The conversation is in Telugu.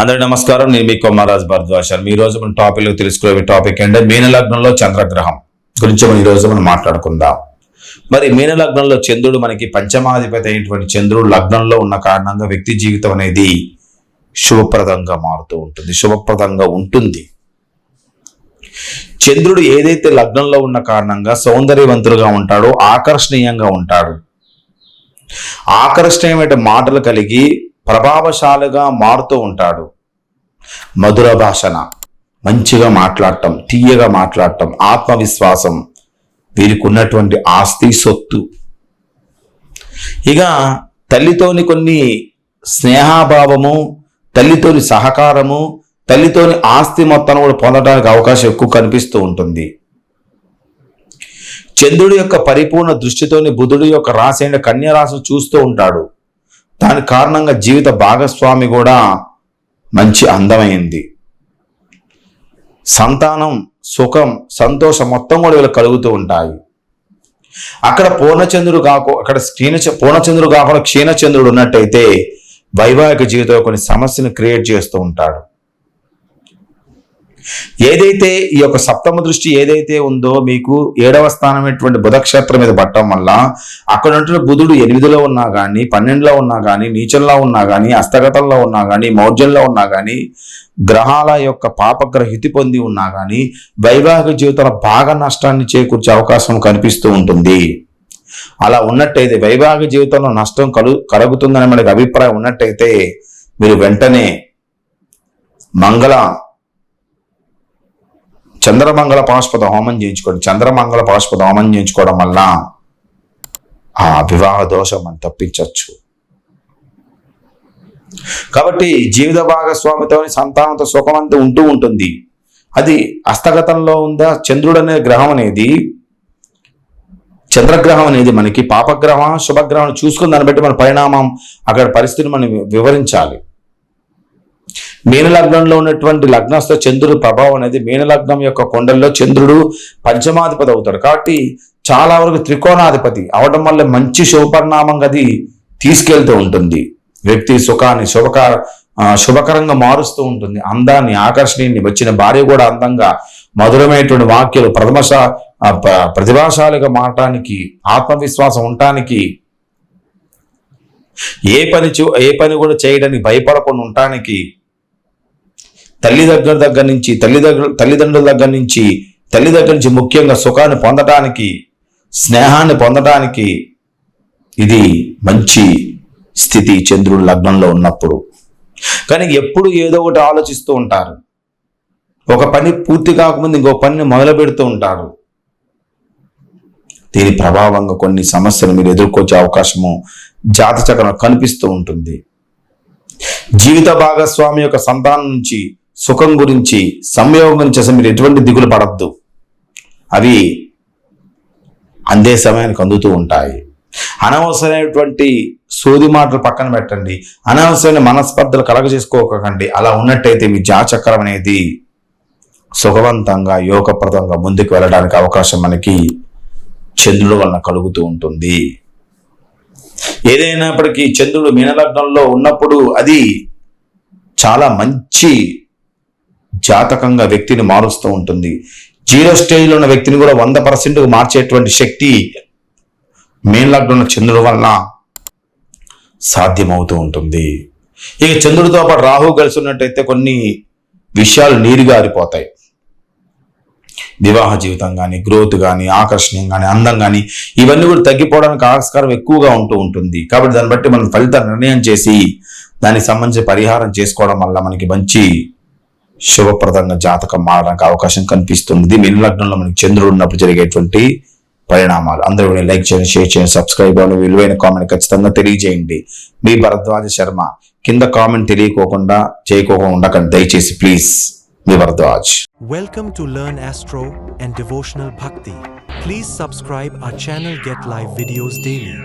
అందరి నమస్కారం. నేను మీ కొమ్మరాజ్ భరద్వాజ్ ఈ రోజు మన టాపిక్ తెలుసుకునే టాపిక్ అంటే మీన లగ్నంలో చంద్రగ్రహం గురించి మనం ఈ రోజు మనం మాట్లాడుకుందాం. మరి మీన లగ్నంలో చంద్రుడు మనకి పంచమాధిపతి అయినటువంటి చంద్రుడు లగ్నంలో ఉన్న కారణంగా వ్యక్తి జీవితం అనేది శుభప్రదంగా మారుతూ ఉంటుంది శుభప్రదంగా ఉంటుంది. చంద్రుడు ఏదైతే లగ్నంలో ఉన్న కారణంగా సౌందర్యవంతుడుగా ఉంటాడో ఆకర్షణీయంగా ఉంటాడు. ఆకర్షణీయమైన మాటలు కలిగి ప్రభావశాలిగా మారుతూ ఉంటాడు. మధుర భాషణ మంచిగా మాట్లాడటం తీయగా మాట్లాడటం ఆత్మవిశ్వాసం వీరికి ఉన్నటువంటి ఆస్తి సొత్తు. ఇక తల్లితోని కొన్ని స్నేహాభావము తల్లితోని సహకారము తల్లితోని ఆస్తి మొత్తం కూడా పొందడానికి అవకాశం ఎక్కువ కనిపిస్తూ ఉంటుంది. చంద్రుడి యొక్క పరిపూర్ణ దృష్టితోని బుధుడి యొక్క రాశి అయిన కన్య రాశి చూస్తూ ఉంటాడు. దాని కారణంగా జీవిత భాగస్వామి కూడా మంచి అందమైంది. సంతానం సుఖం సంతోషం మొత్తం కూడా వీళ్ళు కలుగుతూ ఉంటాయి. అక్కడ పూర్ణచంద్రుడు కాకు అక్కడ క్షీణ పూర్ణచంద్రుడు కాకుండా క్షీణచంద్రుడు ఉన్నట్టయితే వైవాహిక జీవితంలో కొన్ని సమస్యను క్రియేట్ చేస్తూ ఉంటాడు. ఏదైతే ఈ యొక్క సప్తమ దృష్టి ఏదైతే ఉందో మీకు ఏడవ స్థానమైనటువంటి బుధక్షేత్రం మీద పట్టడం వల్ల అక్కడ ఉంటున్న బుధుడు ఎనిమిదిలో ఉన్నా కానీ పన్నెండులో ఉన్నా కానీ నీచంలో ఉన్నా కానీ హస్తగతంలో ఉన్నా కానీ మౌర్జంలో ఉన్నా కానీ గ్రహాల యొక్క పాపగ్రహితి పొంది ఉన్నా కానీ వైవాహిక జీవితంలో బాగా నష్టాన్ని చేకూర్చే అవకాశం కనిపిస్తూ ఉంటుంది. అలా ఉన్నట్టయితే వైవాహిక జీవితంలో నష్టం కలు కలుగుతుందని మనకి అభిప్రాయం ఉన్నట్టయితే మీరు వెంటనే మంగళ చంద్రమంగళ పాశుపత హోమం చేయించుకోండి. చంద్రమంగళ పాశుపత హోమం చేయించుకోవడం వల్ల ఆ వివాహ దోషం మనం తప్పించవచ్చు. కాబట్టి జీవిత భాగస్వామితో సంతానంతో సుఖమంతా ఉంటూ ఉంటుంది. అది హస్తగతంలో ఉందా? చంద్రుడు అనే గ్రహం అనేది చంద్రగ్రహం అనేది మనకి పాపగ్రహం శుభగ్రహం చూసుకుని దాన్ని బట్టి మన పరిణామం అక్కడ పరిస్థితిని మనం వివరించాలి. మీన లగ్నంలో ఉన్నటువంటి లగ్నస్థ చంద్రుడు ప్రభావం అనేది మీన లగ్నం యొక్క కొండల్లో చంద్రుడు పంచమాధిపతి అవుతాడు. కాబట్టి చాలా వరకు త్రికోణాధిపతి అవడం వల్ల మంచి శుభపరిణామంగా అది తీసుకెళ్తూ ఉంటుంది. వ్యక్తి సుఖాన్ని శుభక శుభకరంగా మారుస్తూ ఉంటుంది. అందాన్ని ఆకర్షణీయాన్ని వచ్చిన భార్య కూడా అందంగా మధురమైనటువంటి వాక్యాలు ప్రథమశ ప్రతిభాశాలిగా మారటానికి ఆత్మవిశ్వాసం ఉండటానికి ఏ పని చూ- ఏ పని కూడా చేయడానికి భయపడకుండా ఉండటానికి తల్లి దగ్గర దగ్గర నుంచి తల్లి దగ్గర తల్లిదండ్రుల దగ్గర నుంచి తల్లి దగ్గర నుంచి ముఖ్యంగా సుఖాన్ని పొందటానికి స్నేహాన్ని పొందటానికి ఇది మంచి స్థితి చంద్రుడు లగ్నంలో ఉన్నప్పుడు. కానీ ఎప్పుడు ఏదో ఒకటి ఆలోచిస్తూ ఉంటారు. ఒక పని పూర్తి కాకముందు ఇంకో పనిని మొదలు పెడుతూ ఉంటారు. దీని ప్రభావంగా కొన్ని సమస్యలు మీరు ఎదుర్కొచ్చే అవకాశము జాత కనిపిస్తూ ఉంటుంది. జీవిత భాగస్వామి యొక్క సంతానం నుంచి సుఖం గురించి సంయోగం గురించి మీరు ఎటువంటి దిగులు పడద్దు. అవి అందే సమయానికి అందుతూ ఉంటాయి. అనవసరమైనటువంటి సోది మాటలు పక్కన పెట్టండి. అనవసరమైన మనస్పర్ధలు కలగ చేసుకోకండి అలా ఉన్నట్టయితే మీ జాచక్రం అనేది సుఖవంతంగా యోగప్రదంగా ముందుకు వెళ్ళడానికి అవకాశం మనకి చంద్రుడు వలన కలుగుతూ ఉంటుంది. ఏదైనప్పటికీ చంద్రుడు మీనలగ్నంలో ఉన్నప్పుడు అది చాలా మంచి జాతకంగా వ్యక్తిని మారుస్తూ ఉంటుంది. జీరో స్టేజ్లో ఉన్న వ్యక్తిని కూడా వంద పర్సెంట్ మార్చేటువంటి శక్తి మెయిన్ మీన ఉన్న చంద్రుడు వలన సాధ్యమవుతూ ఉంటుంది. ఇక చంద్రుడితో పాటు రాహు కలిసి ఉన్నట్టయితే కొన్ని విషయాలు నీరుగారిపోతాయి వివాహ జీవితం కానీ గ్రోత్ కానీ ఆకర్షణీయం కానీ అందం కానీ ఇవన్నీ కూడా తగ్గిపోవడానికి ఆస్కారం ఎక్కువగా ఉంటూ ఉంటుంది. కాబట్టి దాన్ని బట్టి మనం ఫలిత నిర్ణయం చేసి దానికి సంబంధించి పరిహారం చేసుకోవడం వల్ల మనకి మంచి శుభప్రదంగా జాతకం మారడానికి అవకాశం కనిపిస్తుంది. మీన లగ్నంలో మనకి చంద్రుడు ఉన్నప్పుడు జరిగేటువంటి పరిణామాలు. అందరూ లైక్ చేయండి షేర్ చేయండి సబ్స్క్రైబ్ అవ్వండి. విలువైన కామెంట్ ఖచ్చితంగా తెలియజేయండి. మీ భరద్వాజ శర్మ కింద కామెంట్ తెలియకోకుండా చేయకోకుండా ఉండకండి. దయచేసి please me Bharadwaj. Welcome to learn astro and devotional భక్తి please subscribe our channel get live videos daily